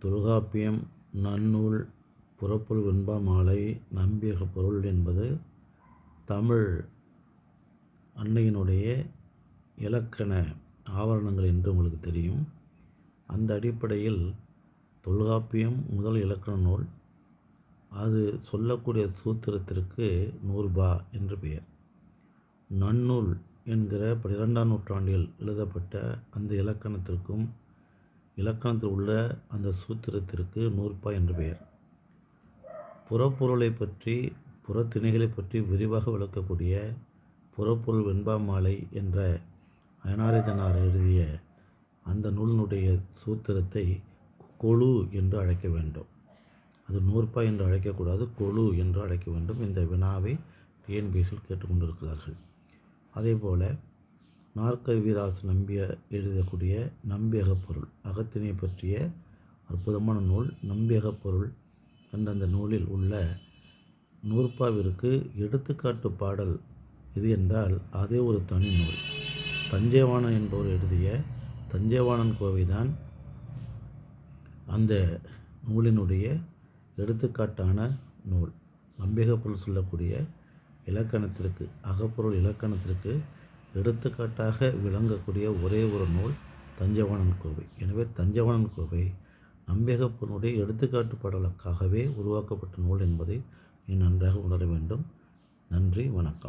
தொல்காப்பியம் நன்னூல் புறப்பொருள் வெண்பா மாலை நம்பியக பொருள் என்பது தமிழ் அன்னையினுடைய இலக்கண ஆவரணங்கள் என்று உங்களுக்கு தெரியும். அந்த அடிப்படையில் தொல்காப்பியம் முதல் இலக்கண நூல் அது சொல்லக்கூடிய சூத்திரத்திற்கு நூறுபா என்று பெயர். நன்னூல் என்கிற பன்னிரெண்டாம் நூற்றாண்டில் எழுதப்பட்ட அந்த இலக்கணத்திற்கும் இலக்கணத்தில் உள்ள அந்த சூத்திரத்திற்கு நூற்பா என்று பெயர். புறப்பொருளை பற்றி புறத்திணைகளை பற்றி விரிவாக விளக்கக்கூடிய புறப்பொருள் வெண்பா மாலை என்ற அயனாரிதனார் எழுதிய அந்த நூலினுடைய சூத்திரத்தை கொழு என்று அழைக்க வேண்டும். அது நூற்பா என்று அழைக்கக்கூடாது கொழு என்று அழைக்க வேண்டும். இந்த வினாவை டிஎன்பிஎஸ்சில் கேட்டுக்கொண்டிருக்கிறார்கள். அதே போல் நாற்கவிராச நம்பிய எழுதக்கூடிய நம்பியகப் பொருள் அகத்தினை பற்றிய அற்புதமான நூல் நம்பியகப்பொருள் என்ற அந்த நூலில் உள்ள நூற்பாவிற்கு எடுத்துக்காட்டு பாடல் இது என்றால் அதே ஒரு தனி நூல். தஞ்சைவாணன் என்பவர் எழுதிய தஞ்சைவாணன் கோவைதான் அந்த நூலினுடைய எடுத்துக்காட்டான நூல். நம்பியக பொருள் சொல்லக்கூடிய இலக்கணத்திற்கு அகப்பொருள் இலக்கணத்திற்கு எடுத்துக்காட்டாக விளங்கக்கூடிய ஒரே ஒரு நூல் தஞ்சவாணன் கோவை. எனவே தஞ்சவாணன் கோவை நம்பியகப்பனுடைய எடுத்துக்காட்டு பாடலுக்காகவே உருவாக்கப்பட்ட நூல் என்பதை நீ நன்றாக உணர வேண்டும். நன்றி வணக்கம்.